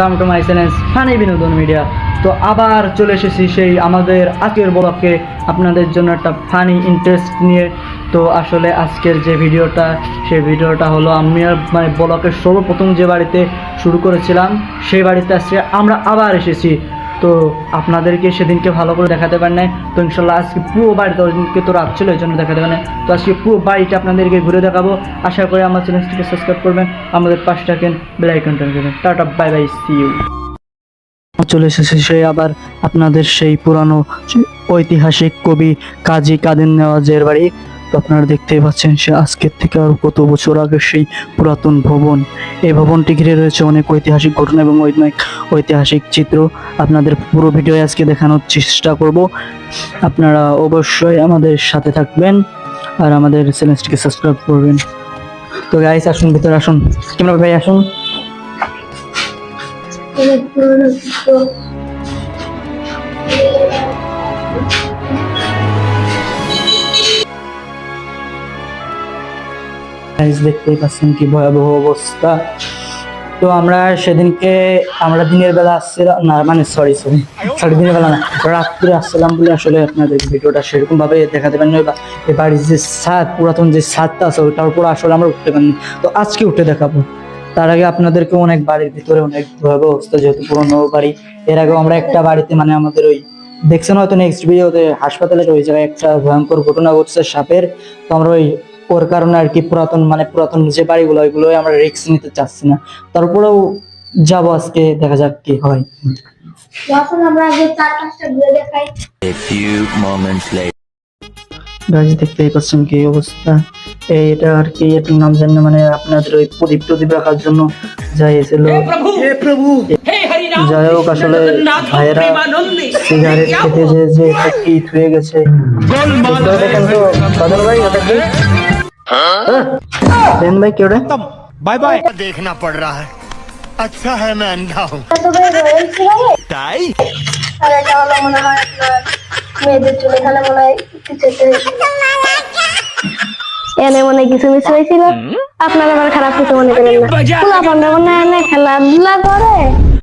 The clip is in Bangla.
Come to my channel funny বিনোদন মিডিয়া তো আবার চলে এসেছি সেই আমাদের আজকের ব্লগকে আপনাদের জন্য একটা ফানি ইন্টারেস্ট নিয়ে। তো আসলে আজকের যে ভিডিওটা, সেই ভিডিওটা হলো আমি মানে ব্লকের সর্বপ্রথম যে বাড়িতে শুরু করেছিলাম, সেই বাড়িতে আজকে আমরা আবার এসেছি। তো আপনাদেরকে সেদিনকে ভালো করে দেখাতে পারেন নাই। তো ইনশাল্লাহ আজকে পুরো বাড়িতে ওদিনকে তো রাত ছিল এই জন্য দেখাতে পারেন তো আজকে পুরো বাড়িটা আপনাদেরকে ঘুরে দেখাবো। আশা করি আমার চ্যানেলটিকে সাবস্ক্রাইব করবেন। আমাদের পাশে থাকেন বেলাইকন টেন করবেন tata bye bye see you চলে এসেছে সেই আবার আপনাদের সেই পুরানো ঐতিহাসিক কবি কাজী কাদের নেওয়াজের বাড়ি। তো আপনারা দেখতেই পাচ্ছেন সে আজকের থেকে আর কত বছর আগে সেই পুরাতন ভবন। এই ভবনটি ঘিরে রয়েছে অনেক ঐতিহাসিক ঘটনা এবং অনেক ঐতিহাসিক চিত্র। আপনাদের পুরো ভিডিও আজকে দেখানোর চেষ্টা করব। আপনারা অবশ্যই আমাদের সাথে থাকবেন আর আমাদের চ্যানেলটিকে সাবস্ক্রাইব করবেন। তো গাইস আসুন, ভিতরে আসুন। ক্যামেরা ভাই, আসুন। গাইস দেখতেই পাচ্ছেন কি ভয়াবহ অবস্থা। তো আমরা সেদিনকে, আমরা দিনের বেলা আসছিলাম, না মানে সরি সরি সরি দিনের বেলা না, রাত্রে আসছিলাম বলে আসলে আপনাদের ভিডিওটা সেরকম ভাবে দেখাতে পারিনি, বা এই বাড়ির যে ছাদ, পুরাতন যে ছাদটা আছে, ওটার উপর আসলে আমরা উঠতে পারিনি। তো আজকে উঠে দেখাবো। তার আগে আপনাদেরকে অনেক বাড়ির ভিতরে অনেক ভয়াবহ অবস্থা, যেহেতু পুরোনো বাড়ি। এর আগেও আমরা একটা বাড়িতে মানে আমাদের ওই, দেখছেন হয়তো নেক্সট ভিডিওতে হাসপাতালে ওই জায়গায় একটা ভয়ঙ্কর ঘটনা ঘটছে সাপের। তো আমরা ওই ওর কারণে আর কি পুরাতন মানে পুরাতন যে বাড়িগুলো ওইগুলো আমরা রিস্ক নিতে চাচ্ছি না। তারপরেও যাব আজকে দেখা যাক কি হয়। যখন আমরা আগে চার পাঁচটা ঘুরে দেখাই। A few moments later. গাছ দেখতেই পাচ্ছেন কি অবস্থা। এই এটা আর কি এটার নাম জানি না, মানে আপনাদের ওই প্রদীপ প্রদীপ রাখার জন্য যাই হোক আসলে ভাইয়েরা সিগারেট খেতে যে যে কি হয়ে গেছে। দেখেন তো বাদল ভাই ওটা কি হ্যাঁ? দেন ভাই কি ওটা बाय बाय देखना पड़ रहा है अच्छा है मैं अंधा हूँ তো ভাই রয়েল সিগারেট তাই আর এটা হলো মনে হয় আপনার মেয়েদের চুলে এখানে মনে হয় কিছু একটা হয়েছিল। এনে মনে হয় কিছু মিস হয়েছিল আপনারা আবার খারাপ কিছু মনে করেন না ফুলা পান্ডা মনে হয় এনে খেলাধুলা করে